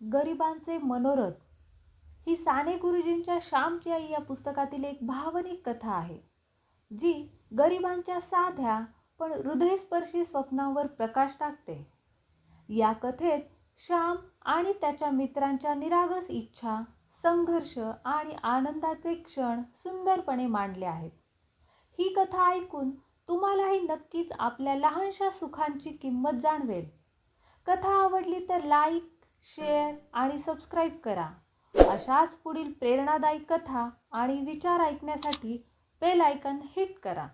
गरिबांचे मनोरथ. ही साने गुरुजींच्या श्यामची आई या पुस्तकातील एक भावनिक कथा आहे जी गरिबांच्या साध्या पण हृदयस्पर्शी स्वप्नांवर प्रकाश टाकते. या कथेत श्याम आणि त्याच्या मित्रांच्या निरागस इच्छा संघर्ष आणि आनंदाचे क्षण सुंदरपणे मांडले आहेत. ही कथा ऐकून तुम्हालाही नक्कीच आपल्या लहानशा सुखांची किंमत जाणवेल. कथा आवडली तर लाईक शेअर आणि सबस्क्राईब करा. अशाच पुढील प्रेरणादायी कथा आणि विचार ऐकण्यासाठी बेल आयकन हिट करा.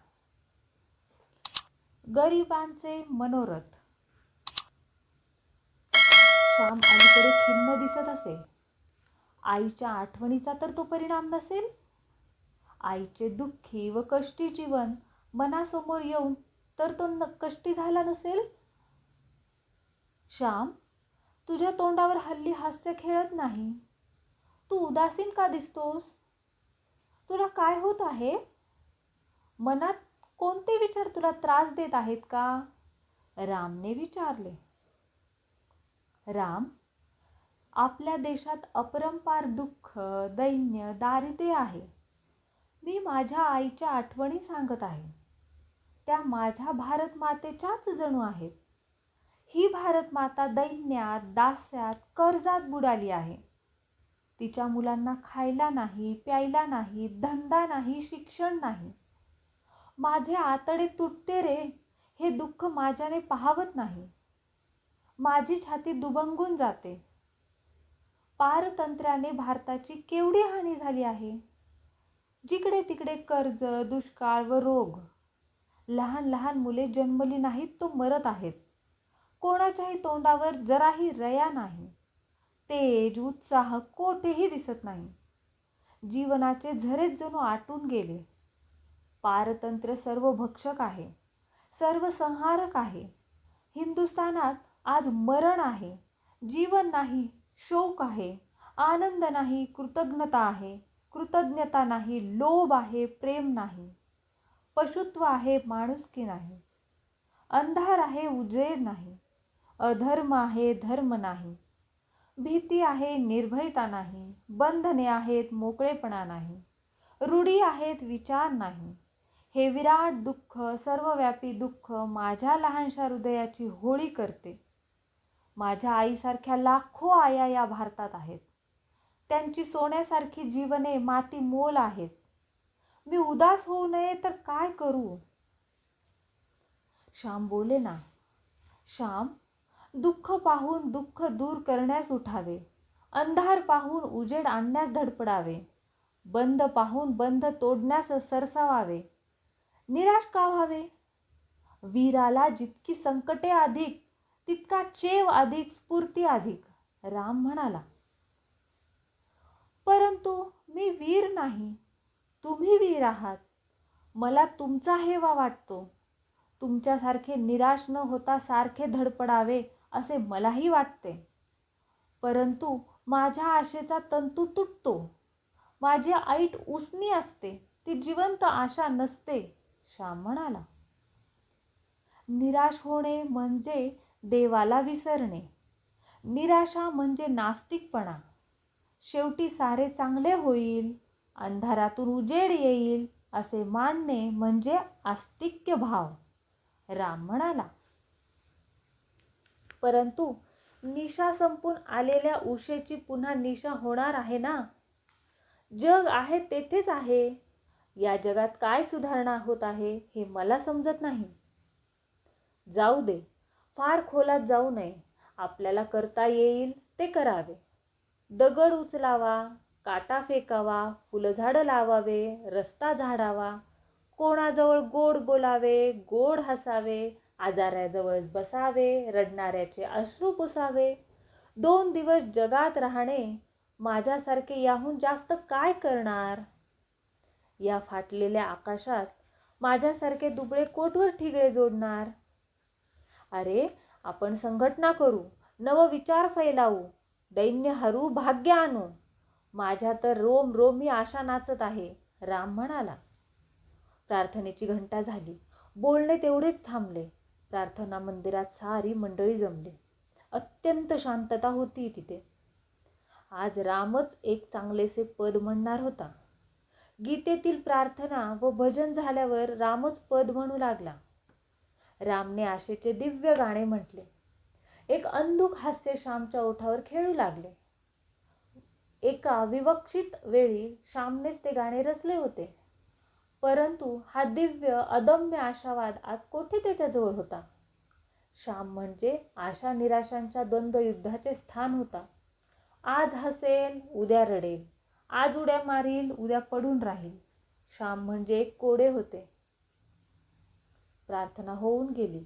गरिबांचे मनोरथ. श्याम अलीकडे खिन्न दिसत असे. आईच्या आठवणीचा तर तो परिणाम नसेल? आईचे दुःखी व कष्टी जीवन मनासमोर येऊन तर तो न कष्टी झाला नसेल? श्याम तुझ्या तोंडावर हल्ली हास्य खेळत नाही. तू उदासीन का दिसतोस? तुला काय होत आहे? मनात कोणते विचार तुला त्रास देत आहेत का? रामने विचारले. राम आपल्या देशात अपरंपार दुःख दैन्य दारिद्र्य आहे. मी माझ्या आईच्या आठवणी सांगत आहे. त्या माझ्या भारत मातेच्याच जणू आहेत. ही भारत माता दैन्यात दास्यात कर्जात बुडाली आहे. तिच्या मुलांना खायला नाही प्यायला नाही धंदा नाही शिक्षण नाही. माझे आतडे तुटते रे हे दुःख माझ्याने पाहावत नाही. माझी छाती दुबंगून जाते. पारतंत्र्याने भारताची केवढी हानी झाली आहे? जिकडे तिकडे कर्ज दुष्काळ व रोग. लहान लहान मुले जन्मली नाहीत तो मरत आहेत. कोणाच्याही तोंडावर जराही रया नाही. तेज उत्साह कोठेही दिसत नाही. जीवनाचे झरेच जणू आटून गेले. पारतंत्र्य सर्व भक्षक आहे. सर्व संहारक आहे. हिंदुस्थानात आज मरण आहे. जीवन नाही शोक आहे. आनंद नाही कृतज्ञता आहे. कृतज्ञता नाही लोभ आहे प्रेम नाही. पशुत्व आहे माणुसकी नाही. अंधार आहे उजेड नाही. अधर्म आहे धर्म नाही. भीती आहे निर्भयता नाही. बंधने आहेत मोकळेपणा नाही. रूढी आहेत विचार नाही. हे विराट दुःख सर्वव्यापी दुःख माझ्या लहानशा हृदयाची होळी करते. माझ्या आईसारख्या लाखो आया या भारतात आहेत. त्यांची सोन्यासारखी जीवने माती मोल आहेत. मी उदास होऊ नये तर काय करू? श्याम बोले ना श्याम दुःख पाहून दुःख दूर करण्यास उठावे. अंधार पाहून उजेड आणण्यास धडपडावे. बंद पाहून बंद तोडण्यास सरसावावे. निराश का व्हावे? वीराला जितकी संकटे अधिक तितका चेव अधिक स्फूर्ती अधिक राम म्हणाला. परंतु मी वीर नाही. तुम्ही वीर आहात. मला तुमचा हेवा वाटतो. तुमच्यासारखे निराश न होता सारखे धडपडावे असे मलाही वाटते. परंतु माझ्या आशेचा तंतू तुटतो. माझी ऐट उसनी असते. ती जिवंत आशा नसते श्याम म्हणाला. निराश होणे म्हणजे देवाला विसरणे. निराशा म्हणजे नास्तिकपणा. शेवटी सारे चांगले होईल अंधारातून उजेड येईल असे मानणे म्हणजे आस्तिक्य भाव राम म्हणाला. परंतु निशा संपून आलेल्या उशेची पुन्हा निशा होणार आहे ना? जग आहे तेथेच आहे. या जगात काय सुधारणा होत आहे हे मला समजत नाही. जाऊ दे फार खोलात जाऊ नये. आपल्याला करता येईल ते करावे. दगड उचलावा काटा फेकावा फुलझाडं लावावे रस्ता झाडावा कोणाजवळ गोड बोलावे गोड हसावे आजाऱ्याजवळ बसावे रडणाऱ्याचे अश्रू पुसावे. दोन दिवस जगात राहणे माझ्यासारखे याहून जास्त काय करणार? या फाटलेल्या आकाशात माझ्यासारखे दुबळे कोटवर ठिगळे जोडणार? अरे आपण संघटना करू नव विचार फैलावू दैन्य हरू भाग्य आणू. माझ्या तर रोम रोमी आशा नाचत आहे राम म्हणाला. प्रार्थनेची घंटा झाली. बोलणे तेवढेच थांबले. प्रार्थना मंदिरात सारी मंडळी जमली. अत्यंत शांतता होती तिथे. आज रामच एक चांगलेसे पद म्हणणार होता. गीतेतील प्रार्थना व भजन झाल्यावर रामच पद म्हणू लागला. रामने आशेचे दिव्य गाणे म्हटले. एक अंधुक हास्य श्यामच्या ओठावर खेळू लागले. एका विवक्षित वेळी श्यामनेच ते गाणे रचले होते. परंतु हा दिव्य अदम्य आशावाद आज कोठे त्याच्याजवळ होता? श्याम म्हणजे आशा निराशांच्या द्वंद्व युद्धाचे स्थान होता. आज हसेल उद्या रडेल. आज उड्या मारील उद्या पडून राहील. श्याम म्हणजे एक कोडे होते. प्रार्थना होऊन गेली.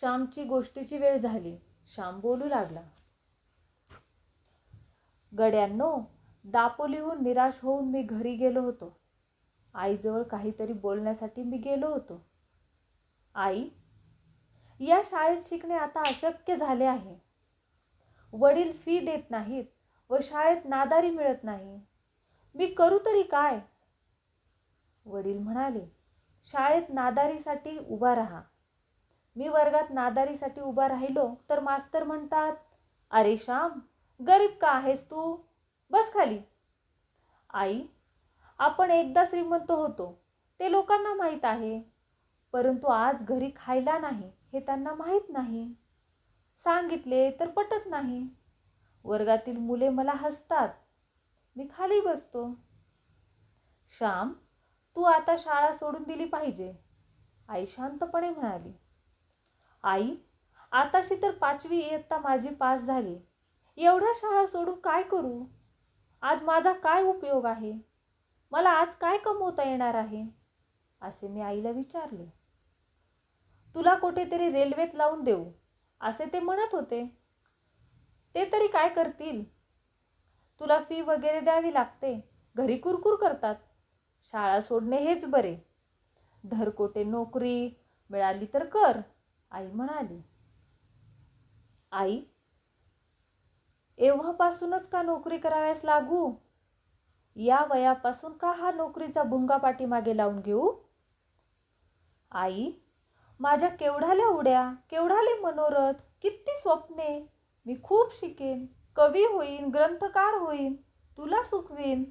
श्यामची गोष्टीची वेळ झाली. श्याम बोलू लागला. गड्यांनो दापोलीहून निराश होऊन मी घरी गेलो होतो. आईजवळ काहीतरी बोलण्यासाठी मी गेलो होतो. आई या शाळेत शिकणे आता अशक्य झाले आहे. वडील फी देत नाहीत व शाळेत नादारी मिळत नाही. मी करू तरी काय? वडील म्हणाले शाळेत नादारीसाठी उभा राहा. मी वर्गात नादारीसाठी उभा राहिलो तर मास्तर म्हणतात अरे श्याम गरीब का आहेस तू? बस खाली. आई आपण एकदा श्रीमंत होतो ते लोकांना माहीत आहे. परंतु आज घरी खायला नाही हे त्यांना माहीत नाही. सांगितले तर पटत नाही. वर्गातील मुले मला हसतात. मी खाली बसतो. श्याम तू आता शाळा सोडून दिली पाहिजे आई शांतपणे म्हणाली. आई आताशी तर पाचवी इयत्ता माझी पास झाली. एवढ्या शाळा सोडून काय करू? आज माझा काय उपयोग आहे? मला आज काय कमवता येणार आहे? असे मी आईला विचारले. तुला कुठेतरी रेल्वेत लावून देऊ असे ते म्हणत होते. ते तरी काय करतील? तुला फी वगैरे द्यावी लागते घरी कुरकुर करतात. शाळा सोडणे हेच बरे. धरकोटे नोकरी मिळाली तर कर आई म्हणाली. आई एव्हापासूनच का नोकरी कराव्यास लागू? या वयापासून का हा नोकरीचा भुंगा पाठीमागे लावून घेऊ? आई माझ्या केवढाल्या उड्या केवढाले मनोरथ किती स्वप्ने. मी खूप शिकेन कवी होईन ग्रंथकार होईन तुला सुखवीन.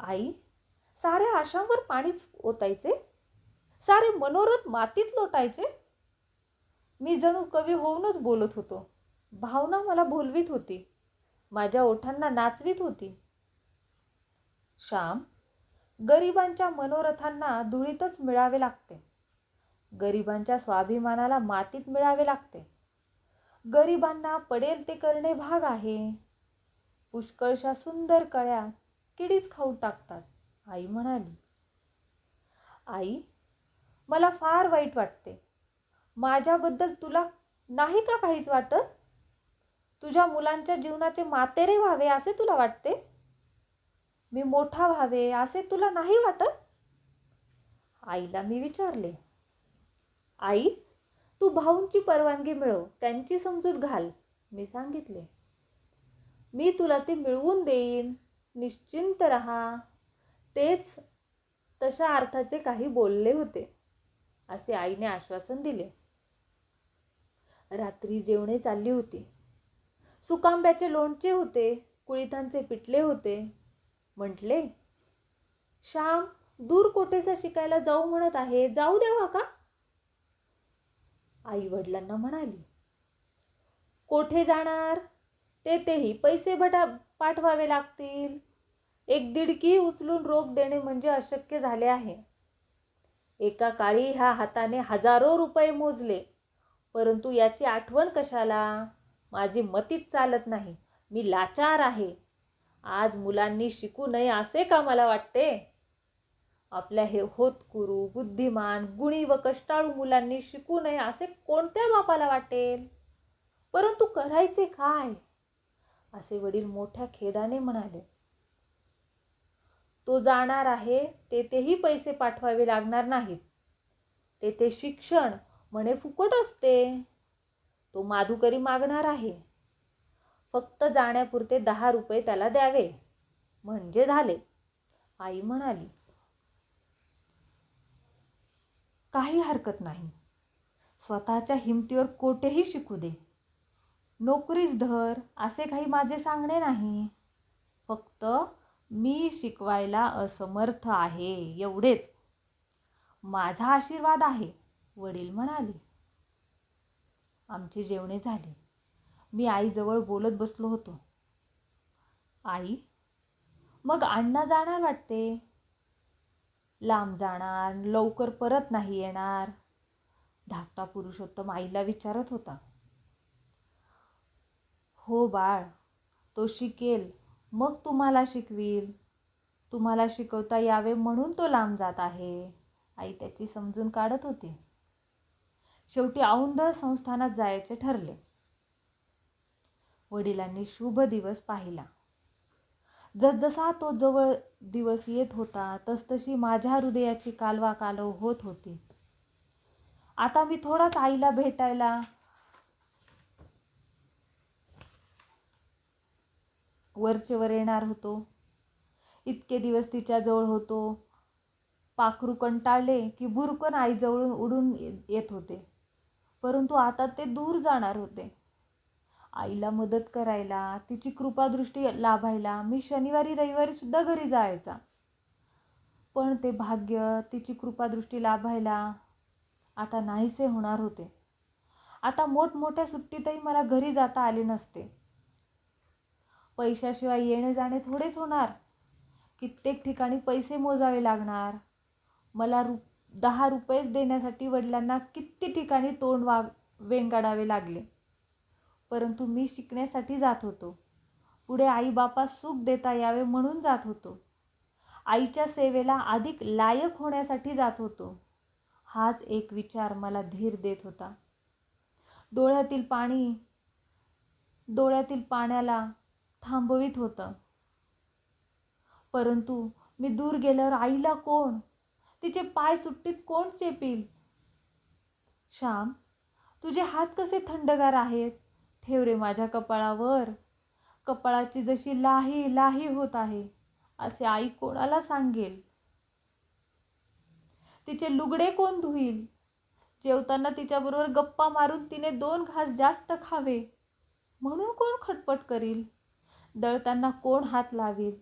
आई साऱ्या आशांवर पाणी ओतायचे? सारे मनोरथ मातीत लोटायचे? मी जणू कवी होऊनच बोलत होतो. भावना मला बोलवीत होती. माझ्या ओठांना नाचवीत होती. श्याम गरिबांच्या मनोरथांना धुळीतच मिळावे लागते. गरिबांच्या स्वाभिमानाला मातीत मिळावे लागते. गरिबांना पडेल ते करणे भाग आहे. पुष्कळशा सुंदर कळ्या किडीच खाऊन टाकतात आई म्हणाली. आई मला फार वाईट वाटते. माझ्याबद्दल तुला नाही का काहीच वाटत? तुझ्या मुलांच्या जीवनाचे मातेरे व्हावे असे तुला वाटते? मी मोठा व्हावे असे तुला नाही वाटत? आईला मी विचारले. आई तू भाऊंची परवानगी मिळव त्यांची समजूत घाल मी सांगितले. मी तुला ते मिळवून देईन निश्चिंत रहा. तेच तशा अर्थाचे काही बोलले होते असे आईने आश्वासन दिले. रात्री जेवणे चालली होती. सुकांब्याचे लोणचे होते कुळिथांचे पिटले होते. म्हटले श्याम दूर कोठेसा शिकायला जाऊ म्हणत आहे? जाऊ द्यावा का? आई वडिलांना म्हणाली कोठे जाणार? ते तेही पैसे भटा पाठवावे लागतील. एक दिडकी उचलून रोख देणे म्हणजे अशक्य झाले आहे. एका काळी ह्या हाताने हजारो रुपये मोजले परंतु याची आठवण कशाला? माझी मतीच चालत नाही. मी लाचार आहे. आज मुलांनी शिकू नये असे का मला वाटते? आपल्या हे होतकुरू बुद्धिमान गुणी व कष्टाळू मुलांनी शिकू नये असे कोणत्या बापाला वाटेल? परंतु करायचे काय? असे वडील मोठ्या खेदाने म्हणाले. तो जाणार आहे तेथेही पैसे पाठवावे लागणार नाहीत. तेथे शिक्षण म्हणे फुकट असते. तो माधुकरी मागणार आहे. फक्त जाण्यापुरते दहा रुपये त्याला द्यावे. म्हणजे झाले. आई म्हणाली काही हरकत नाही. स्वतःच्या हिमतीवर कोठेही शिकू दे. नोकरीच धर असे काही माझे सांगणे नाही. फक्त मी शिकवायला असमर्थ आहे एवढेच. माझा आशीर्वाद आहे वडील म्हणाले. आमची जेवणे झाली. मी आईजवळ बोलत बसलो होतो. आई मग अण्णा जाणार वाटते? लांब जाणार लवकर परत नाही येणार. धाकटा पुरुषोत्तम आईला विचारत होता. हो बाळ तो शिकेल मग तुम्हाला शिकवील. तुम्हाला शिकवता यावे म्हणून तो लांब जात आहे. आई त्याची समजून काढत होती. शेवटी औंध संस्थानात जायचे ठरले. वडिलांनी शुभ दिवस पाहिला. जसजसा तो जवळ दिवस येत होता तसतशी माझ्या हृदयाची कालवा कालव होत होती. आता मी थोडाच आईला भेटायला वरचेवर येणार होतो. इतके दिवस तिच्याजवळ होतो. पाखरू कंटाळले की भुरकन आईजवळून उडून येत होते. परंतु आता ते दूर जाणार होते. आईला मदत करायला तिची कृपादृष्टी लाभायला मी शनिवारी रविवारीसुद्धा घरी जायचा. पण ते भाग्य तिची कृपादृष्टी लाभायला आता नाहीसे होणार होते. आता मोठमोठ्या सुट्टीतही मला घरी जाता आले नसते. पैशाशिवाय येणे जाणे थोडेच होणार. कित्येक ठिकाणी पैसे मोजावे लागणार. मला रु दहा रुपयेच देण्यासाठी वडिलांना किती ठिकाणी तोंड वाग वेंगाडावे लागले. परंतु मी शिकण्यासाठी जात होतो. पुढे आईबापास सुख देता यावे म्हणून जात होतो. आईच्या सेवेला अधिक लायक होण्यासाठी जात होतो. हाच एक विचार मला धीर देत होता. डोळ्यातील पाणी डोळ्यातील पाण्याला थांबवित होतं. परंतु मी दूर गेल्यावर आईला कोण? तिचे पाय सुट्टीत कोण चेपील? श्याम तुझे हात कसे थंडगार आहेत? ठेव रे माझ्या कपाळावर. कपाळाची जशी लाही लाही होत आहे असे आई कोणाला सांगेल? तिचे लुगडे कोण धुईल? जेवताना तिच्याबरोबर गप्पा मारून तिने दोन घास जास्त खावे. म्हणून कोण खटपट करील? दळताना कोण हात लावेल?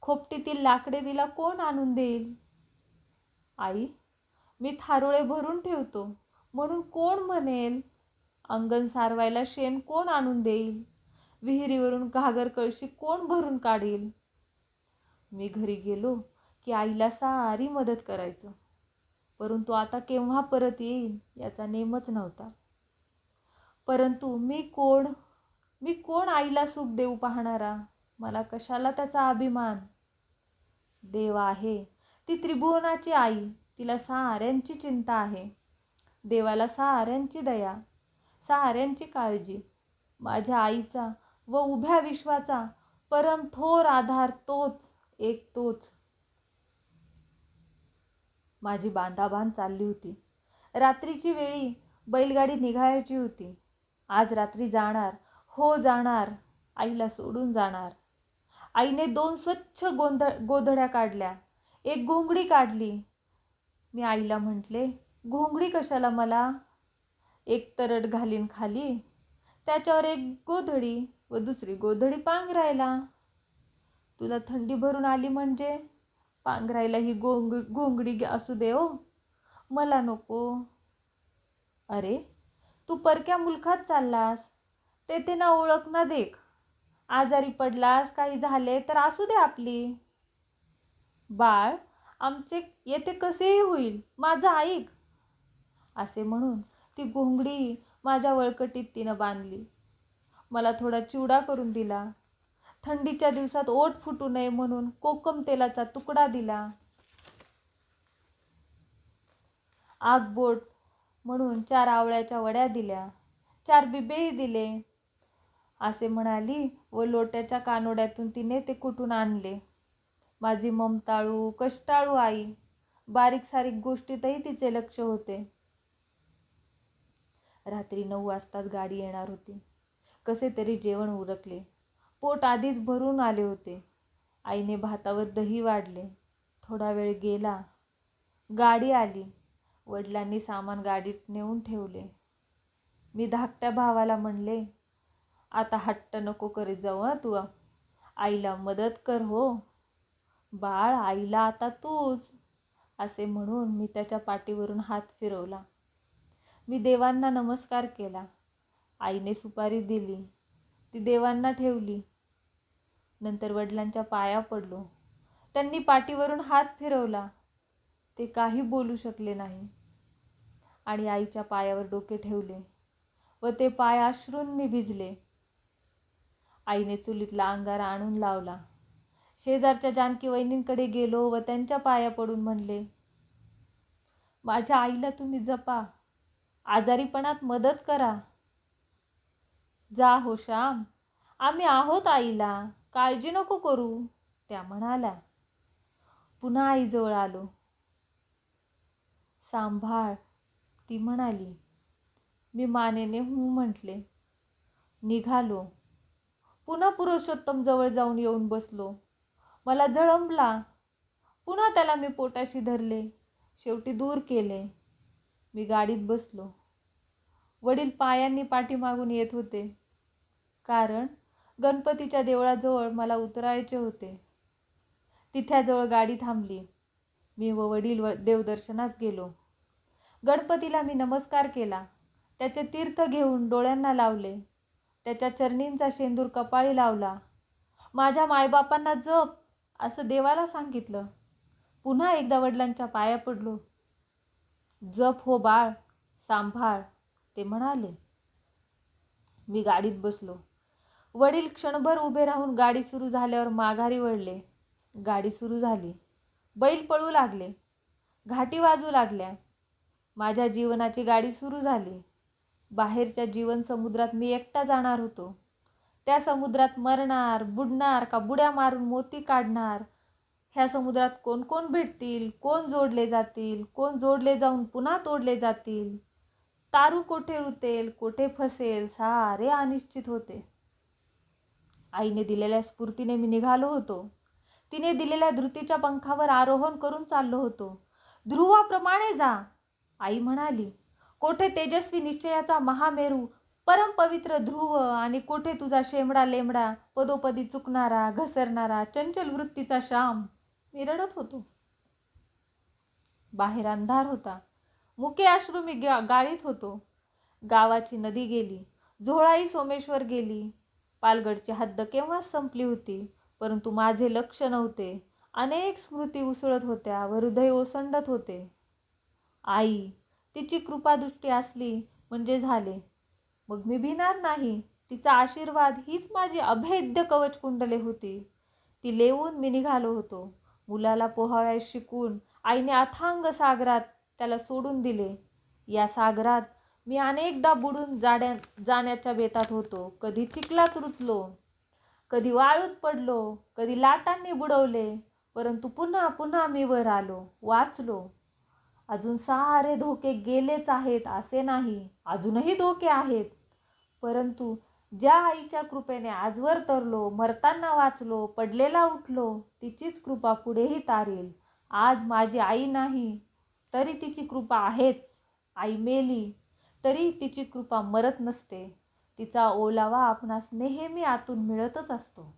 खोपटीतील लाकडे तिला कोण आणून देईल? आई मी थारोळे भरून ठेवतो म्हणून कोण म्हणेल? अंगण सारवायला शेण कोण आणून देईल? विहिरीवरून घागर कळशी कोण भरून काढेल? मी घरी गेलो की आईला सारी मदत करायचो. परंतु आता केव्हा परत येईल याचा नेमच नव्हता. परंतु मी कोण? मी कोण आईला सुख देऊ पाहणारा? मला कशाला त्याचा अभिमान? देव आहे ती त्रिभुवनाची आई तिला साऱ्यांची चिंता आहे. देवाला साऱ्यांची दया. साऱ्यांची काळजी. माझ्या आईचा व उभ्या विश्वाचा परम थोर आधार तोच एक तोच. माझी बांधाबांध चालली होती. रात्रीची वेळी बैलगाडी निघायची होती. आज रात्री जाणार हो जाणार आईला सोडून जाणार. आईने दोन स्वच्छ गोंध गोधड्या काढल्या. एक घोंगडी काढली. मी आईला म्हटले घोंगडी कशाला मला? एक तरट घालीन खाली त्याच्यावर एक गोधडी व दुसरी गोधडी पांघरायला. तुला थंडी भरून आली म्हणजे? पांघरायला ही गोंग घोंगडी असू दे हो. मला नको. अरे तू परक्या मुलखात चाललास. तेथे ना ओळख ना देख. आजारी पडलास काही झाले तर असू दे आपली. बाळ आमचे येथे कसेही होईल माझं ऐक. असे म्हणून ती घोंगडी माझ्या वळकटीत तिनं बांधली. मला थोडा चिवडा करून दिला. थंडीच्या दिवसात ओठ फुटू नये म्हणून कोकम तेलाचा तुकडा दिला. आगबोट म्हणून चार आवळ्याच्या वड्या दिल्या. चार बिबेही दिले. असे म्हणाली व लोट्याच्या कानोड्यातून तिने ते कुठून आणले. माझी ममताळू कष्टाळू आई बारीक सारीक गोष्टीतही तिचे लक्ष होते. रात्री नऊ वाजताच गाडी येणार होती. कसे तरी जेवण उरकले. पोट आधीच भरून आले होते. आईने भातावर दही वाढले. थोडा वेळ गेला. गाडी आली. वडिलांनी सामान गाडीत नेऊन ठेवले. मी धाकट्या भावाला म्हणले आता हट्ट नको करीत जाऊ हं तू. आईला मदत कर हो. बाळ आईला आता तूच असे म्हणून मी त्याच्या पाठीवरून हात फिरवला. मी देवांना नमस्कार केला. आईने सुपारी दिली. ती देवांना ठेवली. नंतर वडिलांच्या पाया पडलो. त्यांनी पाठीवरून हात फिरवला. ते काही बोलू शकले नाही. आणि आईच्या पायावर डोके ठेवले व ते पाय अश्रूंनी भिजले. आईने चुलीतला अंगारा आणून लावला. शेजारच्या जानकी वहिनींकडे गेलो व त्यांच्या पाया पडून म्हणले माझ्या आईला तुम्ही जपा. आजारीपणात मदत करा. जा हो श्याम. आम्ही आहोत आईला. काळजी नको करू. त्या म्हणाल्या. पुन्हा आईजवळ आलो. सांभाळ ती म्हणाली. मी मानेने हू म्हटले. निघालो. पुन्हा पुरुषोत्तम जवळ जाऊन येऊन बसलो. मला जळंबला पुन्हा त्याला मी पोटाशी धरले. शेवटी दूर केले. मी गाडीत बसलो. वडील पायांनी पाठीमागून येत होते. कारण गणपतीच्या देवळाजवळ मला उतरायचे होते. तिथ्याजवळ गाडी थांबली. मी व वडील व देवदर्शनास गेलो. गणपतीला मी नमस्कार केला. त्याचे तीर्थ घेऊन डोळ्यांना लावले. त्याच्या चरणींचा शेंदूर कपाळी लावला. माझ्या मायबापांना जप असं देवाला सांगितलं. पुन्हा एकदा वडिलांच्या पाया पडलो. जप हो बाळ सांभाळ ते म्हणाले. मी गाडीत बसलो. वडील क्षणभर उभे राहून गाडी सुरू झाल्यावर माघारी वळले. गाडी सुरू झाली. बैल पळू लागले. घाटी वाजू लागल्या. माझ्या जीवनाची गाडी सुरू झाली. बाहेरच्या जीवन समुद्रात मी एकटा जाणार होतो. त्या समुद्रात मरणार बुडणार का बुड्या मारून मोती काढणार ह्या समुद्रात कोण कोण भेटतील? कोण जोडले जातील? कोण जोडले जाऊन पुन्हा तोडले जातील? तारू कोठे रुतेल? कोठे फसेल? सारे अनिश्चित होते. आईने दिलेल्या स्फूर्तीने मी निघालो होतो. तिने दिलेल्या धृतीच्या पंखावर आरोहण करून चाललो होतो. ध्रुवाप्रमाणे जा आई म्हणाली. कोठे तेजस्वी निश्चयाचा महामेरू परमपवित्र ध्रुव आणि कोठे तुझा शेमडा लेमडा पदोपदी चुकणारा घसरणारा चंचल वृत्तीचा श्याम. मी रडत होतो. बाहेर अंधार होता. मुके अश्रू मी गाळीत होतो. गावाची नदी गेली. झोळाई सोमेश्वर गेली. पालगडची हद्द केव्हाच संपली होती परंतु माझे लक्ष नव्हते. अनेक स्मृती उसळत होत्या व हृदय ओसंडत होते. आई तिची कृपादृष्टी असली म्हणजे झाले. मग मी भिणार नाही. तिचा आशीर्वाद हीच माझी अभेद्य कवच कुंडले होती. ती लेवून मी निघालो होतो. मुलाला पोहाव्यास शिकून आईने अथांग सागरात त्याला सोडून दिले. या सागरात मी अनेकदा बुडून जाड्या जाण्याच्या बेतात होतो. कधी चिखलात रुतलो कधी वाळूत पडलो कधी लाटांनी बुडवले परंतु पुन्हा पुन्हा मी वर आलो वाचलो. अजून सारे धोके गेलेच आहेत असे नाही. अजूनही धोके आहेत. परंतु ज्या आईच्या कृपेने आजवर तरलो मरताना वाचलो पडलेला उठलो तिचीच कृपा पुढेही तारेल. आज माझी आई नाही तरी तिची कृपा आहेच आई मेली तरी तिची कृपा मरत नसते. तिचा ओलावा आपणास नेहमी आतून मिळतच असतो.